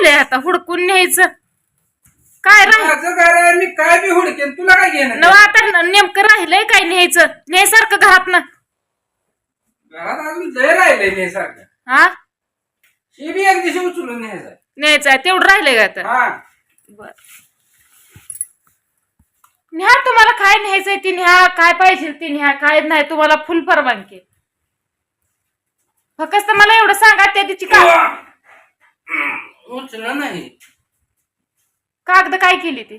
राहिलंय आता? हुडकून न्यायचं. काय राहिलं माझं घर आहे मी काय बी हुडकेन तुला काय घेणं? नव आता नेमकं राहिलंय काय न्यायचं? न्यायसारखं घरात ना. घरात अजून लय राहिलंय ते सारखं हा हे बी एक दिवशी उचलून न्यायचं न्यायचं आहे तेवढं राहिलंय का आता? हा. बर. न्या तुम्हाला काय न्यायचंय ती न्या काय पाहिजे ती न्या काय नाही तुम्हाला फुल परवानगी आहे. फक्त मला एवढं सांगा त्या तिची का उचलं नाही. कागद काय केली ती?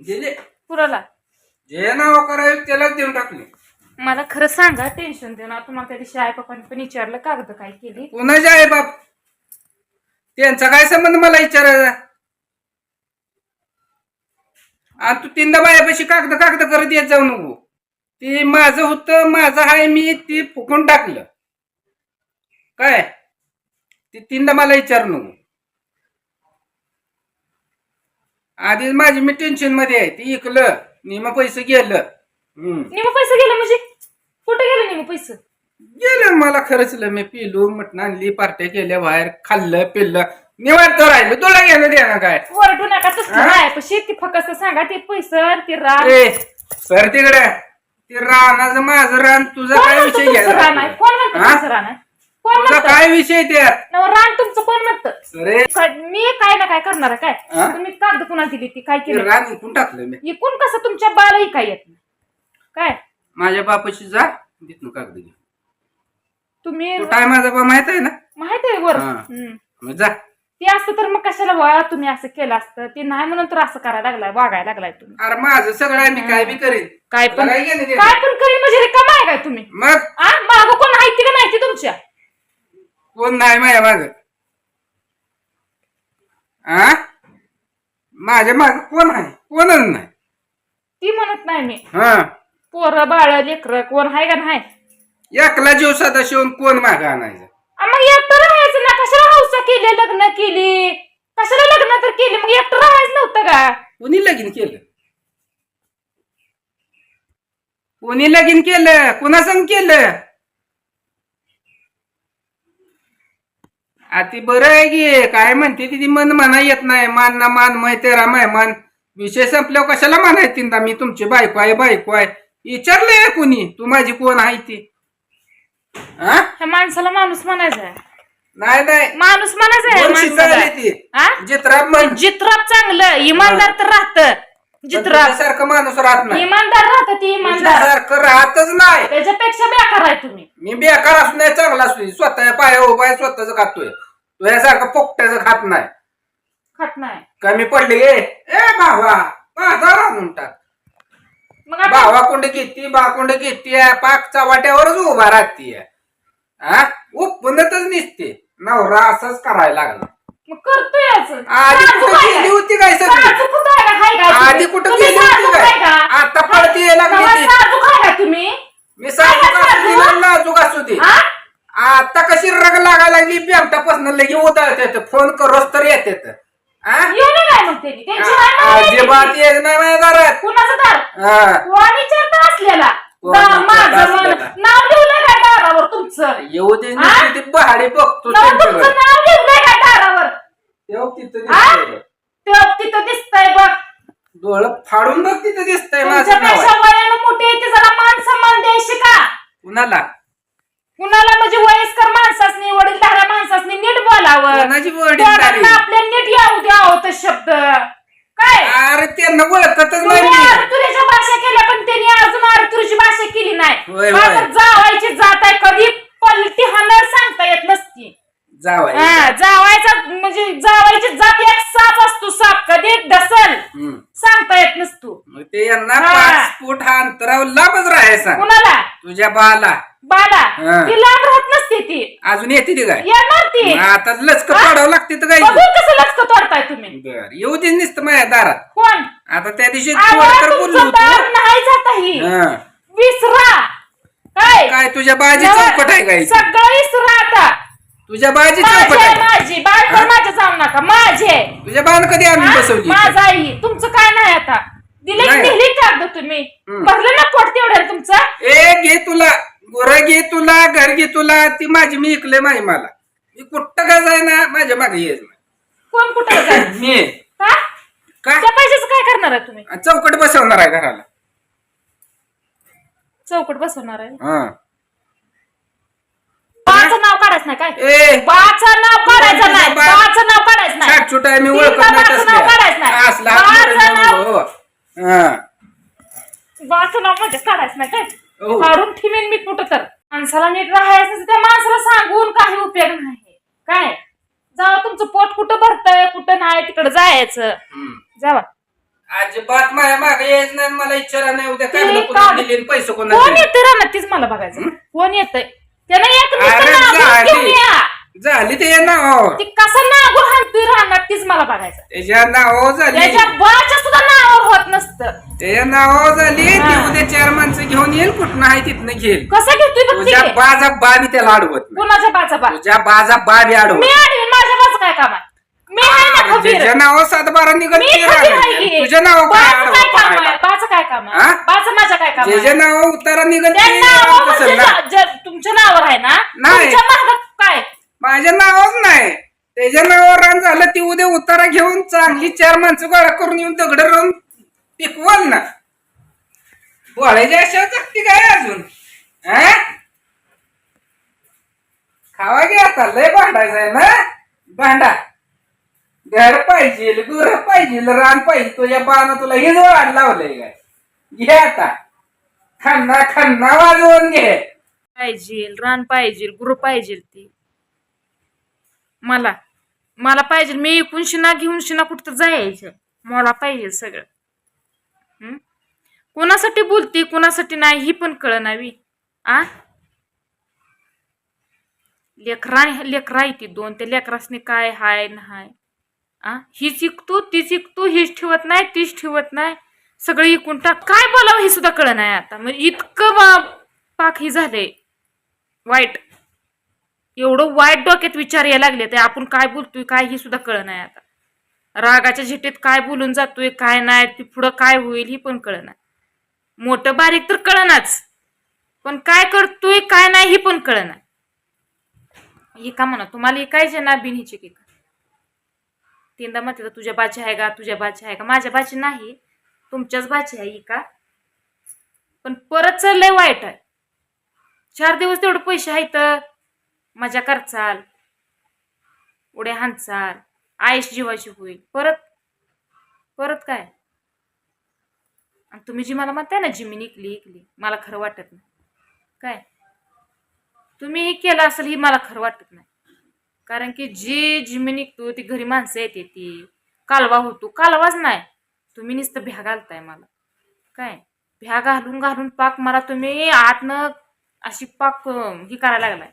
दिले पुराला. जे नाव करावे त्यालाच देऊन टाकले. मला खरं सांगा टेन्शन देऊ ना तुम्हाला त्या दिवशी आई पप्पांनी पण विचारलं कागद काय केली? कुणाचे आहे बाप त्यांचा काय संबंध मला विचारायचा? आणि तू तीनदा बायापाशी कागद कागद करत येत जाऊ नको. ते माझं होतं माझं आहे मी ती फुकून टाकलं. काय? ते तीनदा मला विचारू नको. आधीच माझी मी टेन्शनमध्ये आहे. ती इकलं निम पैसे गेलं. हम्म. निम पैसे गेले म्हणजे? कुठे गेले निम पैसे? गेलं मला खरंचलं मी पिलो मटण आणली पार्ट्या केल्या बाहेर खाल्लं पिल्लं. निवांत राहिलं. तुला गेलं ना काय? वरडू नका तसं हा? नाही. पण ती फक्त सांगा ते पैसे ते रान. ए सर तिकडे. ते रानाचं माझं रान तुझा कोण काय म्हणतं विषय तुमचं रान आहे? घ्यायचा कोण म्हणतं हा? तुमचं रान आहे? कोण तुझा म्हणतं? काय विषय त्यात? नव रान तुमचं कोण म्हणतं? अरे. मी काय ना काय करणार आहे हा? काय तुम्ही कागद कुणाला दिली ती काय ते केलं? रान इकून टाकलं मी. एकूण कसं तुमच्या बालाही काय येत नाही? काय? माझ्या बापाशी जा तिथून कागद घे तुम्ही तो काय माझा बा माहीत आहे ना? माहीत आहे वर. हा. हम्म. मग जा. ते असतं तर मग कशाला वा तुम्ही असं केलं असतं? ते नाही म्हणून तर असं करायला लागलाय वागायला लागलाय तुम्ही. अरे माझं सगळं आहे मी काय बी करेन. काय पण तुला काय घेणं देणं? काय पण करीन म्हणजे रिकामा आहे काय तुम्ही? मग? आ? माग कोण माहिती का नाही ती तुमच्या? कोण नाही माझ्या माग? आ? माझ्या माग कोण आहे? कोणच नाही. ती म्हणत नाही मी. हा. पोरं बाळ लेकर कोण आहे का नाही? एकला जीव साधा शिवून कोण माग आणायचं? आ, मग एकटं राहायचं ना. कशाला हौसा केली लग्न केली? कशाला लग्न तर केली? मग एकटं राहायचं नव्हतं का? कोणी लगीन केलं? कोणी लगीन केलं? कोणा संग केलं? आ ती बरं आहे की काय म्हणते ती मन म्हणा येत नाही. मान ना मान मै तेरा माय मान. विषय संपल्यावर कशाला म्हणायचं तीनदा? मी तुमची बायको आहे बायको आहे. विचारलंय कोणी? तू माझी कोण आहे ती? हा ह्या माणसाला माणूस म्हणायचा आहे. नाही नाही. माणूस म्हणायचा आहे माणसाला. हा? म्हण. जित्राप चांगलं इमानदार तर राहत. जित्राप सारखं माणूस राहत नाही. इमानदार राहत ती इमानदार. सारखं राहतच नाही. त्याच्यापेक्षा बेकार आहे तुम्ही. मी बेकार असू नाही चांगला असू स्वतःच्या पाया उभा आहे स्वतःच खातोय. तुझ्यासारखं पोपट्याचं खात नाही. खात नाही. कमी पडली ए ए भावा बाजार आणून टाक. मग भावा कुंड घेती बा कुंड घेती पाक चवाट्यावरच उभा राहतीये. हा उपनतच निसते. नवरा असंच करायला लागला. मग करतोय असं. आधी कुठं गेली? होती काय सगळी साजूक कुठं आहे का? हाय का तुम्ही? आधी कुठं तुम्ही गेली होती काय? का? आता पळती यायला लागली तेव्हा ती. साजूक आहे का तुम्ही मी नाजूक असू दे हा? आता कशी रग लागायला लागली बेमटापासून लगे उतरत येत फोन करोस तर येत येत येऊ नये काय मग त्यांनी त्यांची हाय ना अजिबात. येत नाही माझ्या दारात कुणाचं दार हा. कोण विचारता असलेला कोण दा- विचारता माझं मन असलेला? नाव लिहलंय काय दारावर तुमचं येऊ दे हा? ती पहाडी बघतो नाव तुमचं त्यांच्याकडे. नाव लिहलंय काय दारावर तेव्हा तिथं? दिसतंय. ते तिथं दिसतंय बघ डोळं फाडून बघ तिथं दिसतंय माझं नाव तुमच्यापेक्षा आहे. वयानं मोठी आहे ते जरा मान सन्मान द्याय शिका कुणाला कुणाला म्हणजे वयस्कर माणसासनी वडीलधाऱ्या माणसासनी नीट बोलावं कोणाची वडीलधारी? पोरांना आपल्या नीट यावं द्यावं ते शब्द काय अरे त्यांना ओळखतच नाही तुम्ही मी. आरतुरीच्या भाषा केल्या पण त्यांनी अजून आरतुरीची भाषा केली नाही होय, का होय. तर जावायची जात आहे कधी पलटी हाणार सांगता येत नसती जावाय हा, जावायचा म्हणजे जावायची जात एक साप असतो साप कधी ढसल हम्म. सांगता येत नसतो मग ते यांना हा. पाच फूट हा अंतरावर लांबच राहायचा कुणाला तुझ्या बाला. बाला हा. ती लांब राहत नसते ती. अजून येते ती काय? येणार ती. मग आता लचक हा? पाडावं लागते तर काय? कसं लचक तोडताय तुम्ही. बर येऊ दे नुसतं माझ्या दारात. कोण? आता त्या दिवशी आवाज थोडं तर बोललो तुमचं होतो. दार नाही जात ही हा. विसरा. काय काय तुझ्या बाजी चौकट आहे काय? सगळं विसरा आता. तुझ्या बाजी चौकट आहे. आहे माझी. बाळ हा? माझ्या जाऊ नका. माझे तुझ्या बाण कधी आणून बसवली? माझा आई तुमचं काय नाही आता. नाही. तुम्ही. हम्म. भरलं ना पोट तुमचं? ए घे तुला. गोर घे तुला घर घे तुला. ती माझी मी इकले माही मला. मी कुठं का जाय ना माझ्या मागे येत नाही कोण कुठं जाईल मी. का? काय त्या पैशाचं काय करणार आहे तुम्ही? चौकट बसवणार आहे घराला. चौकट बसवणार आहे? हा. बाचं नाव काढायचं नाही काय? ए. बाचं नाव काढायचं नाही. बाचं नाव काढायचं नाही. छाट आहे मी ओळखत नाही नाव काढायचं तसल्या. नाही. असला हात बाचं मारून नाव- जाऊ नको. हा. बाचं नाव म्हणजे काढायचं नाही हो. काय काढून ठेवीन मी कुठं तर. माणसाला नीट राहायचं त्या माणसाला सांगून काही उपयोग नाही. काय? जावा तुमचं पोट कुठं भरतंय कुठं नाही तिकडं जायचं. हम्म. जावा अजिबात माझ्या मागे यायचं नाही मला इच्छा नाही. उद्या काय ते मला पुन्हा काढ. दिले आणि पैसे कोणा कोण दिले? येतंय राहणार तीच मला बघायचं कोण येतंय? त्यानं एक अरे झाली. या. झाली ते नावावर. ती कसं नागून हाणतोय राहणार तीच मला बघायचं. त्याच्या नावावर झाली. त्याच्या बाच्या सुद्धा नावावर होत नसतं. त्याच्या नावावर झाली. ती हा. उद्या चार माणसं घेऊन येईल कुठं आहे तिथनं घेईल. कसं घेतोय बघ तुझ्या. बाजा बाबी त्याला अडवत नाही. कुणाच्या बाचा बा तुझ्या बाजा बाबी अडवत आडवी माझ्या बाचं काय काम आहे? मी आहे ना खबीर. तुझ्या नावावर सात बारा निघत मी ते खबीर राहणार. आहे की. तुझ्या नावावर काय बाचं काय काम अडवत आहे? बाचं काय काम हा? आहे बाचं माझ्या काय काम ज्याच्या आहे? नावावर उतारा निघत त्या नावावर म्हणजे असेल ना. जा- जे- तुमच्या नावावर आहे ना नाही. तुमच्या मागं काय? माझ्या नावच नाही. त्याच्या नावावर रान झालं ती उद्या उतारा घेऊन चांगली चार माणसं गोळा करून येऊन दगड राहून पिकवल ना. बोलायच्या अशा चकती काय अजून? खावा घ्या आता लय भांडायचं आहे ना? भांडा. घर पाहिजे गुर पाहिजे रान पाहिजे तुझ्या बाण तुला हेच वाढ लावलंय काय? घे आता. खन्ना खन्ना वाजवून घे. पाहिजे रान पाहिजे गुरु पाहिजे ती. मला. मला पाहिजे मी एकूण शिना घेऊन शिना कुठं जायचं? मला पाहिजे सगळं. कोणासाठी बोलते कोणासाठी नाही ही पण कळणावी आ? लेकरा लेकरा आहे ती दोन. त्या लेकरासनी काय हाय नाय आ? ही शिकतो ती शिकतो हीच ठेवत नाही तीच ठेवत नाही. सगळं इकून टाक. काय बोलावं हे सुद्धा कळ नाही आता. म्हणजे इतकं बा- पाक ही झालंय. वाईट. एवढं वाईट डोक्यात विचार यायला लागले तर आपण काय बोलतोय काय हे सुद्धा कळ नाही आता. रागाच्या झिटीत काय बोलून जातोय काय नाही ती पुढं काय होईल ही पण कळ नाही. मोठं बारीक तर कळनाच पण काय करतोय काय नाही ही पण कळ नाही. ही का म्हणा तुम्हाला ऐकायचे ना बिन हिची की तीनदा म्हणते तुझ्या बाची आहे का तुझ्या बाची आहे का? माझ्या बाची नाही तुमच्याच बाची आहे ही का पण परत चाललंय वाईट आहे. चार दिवस तेवढं पैसे आहेत मजा करचाल. उड्या हाणचाल. आयुष जीवाची होईल. परत परत काय? आणि तुम्ही जी मला म्हणताय ना जी मी निकली इकली मला खरं वाटत नाही. काय? तुम्ही हे केलं असेल ही मला खरं वाटत नाही. कारण की जी जिमी निघतो ती घरी माणसं येते ती. कालवा होतो. कालवाच नाही. तुम्ही नुसतं भ्या घालताय मला. काय? भ्या घालून घालून पाक मला तुम्ही आतनं अशी पाक ही करायला लागलाय.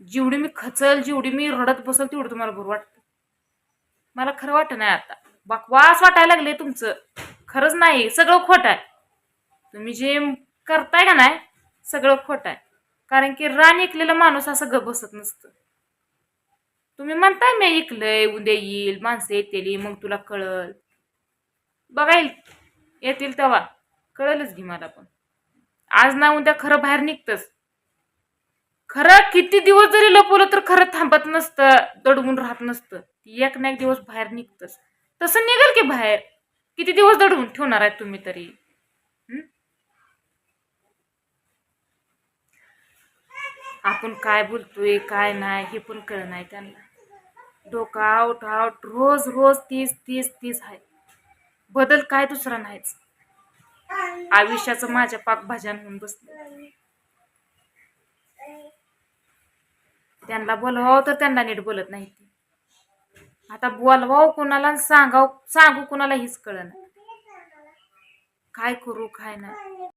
जेवढी मी खचल जेवढी मी रडत बसल तेवढं तुम्हाला बरं वाटतं. मला खरं वाटत नाही आता. बकवास वाटायला लागले तुमचं. खरंच नाही सगळं खोटं आहे. तुम्ही जे करताय का नाही सगळं खोटं आहे. कारण की रान ऐकलेला माणूस असं ग बसत नसतं. तुम्ही म्हणताय मी ऐकलंय उद्या येईल माणसं येतील मग तुला कळल. बघाईल येतील तेव्हा. कळलच घे मला पण. आज ना उद्या खरं बाहेर निघतच खरं किती दिवस जरी लपवलं तर खरं थांबत नसतं दडवून राहत नसतं. एक ना एक दिवस बाहेर निघतच. तसं निघेल की बाहेर. किती दिवस दडवून ठेवणार आहे तुम्ही तरी? आपण काय बोलतोय काय नाही हे पण कळ नाही त्यांना. डोकं आउट आउट रोज रोज तीस तीस तीस आहे. बदल काय दुसरा नाहीच. आयुष्याचं माझ्या पाकभाज्यान होऊन बसलं. त्यांना बोलवावं तर त्यांना नीट बोलत नाही ते. आता बोलवावं कोणाला सांगावं सांगाव सांगू कोणाला हीच कळ काय करू काय नाही.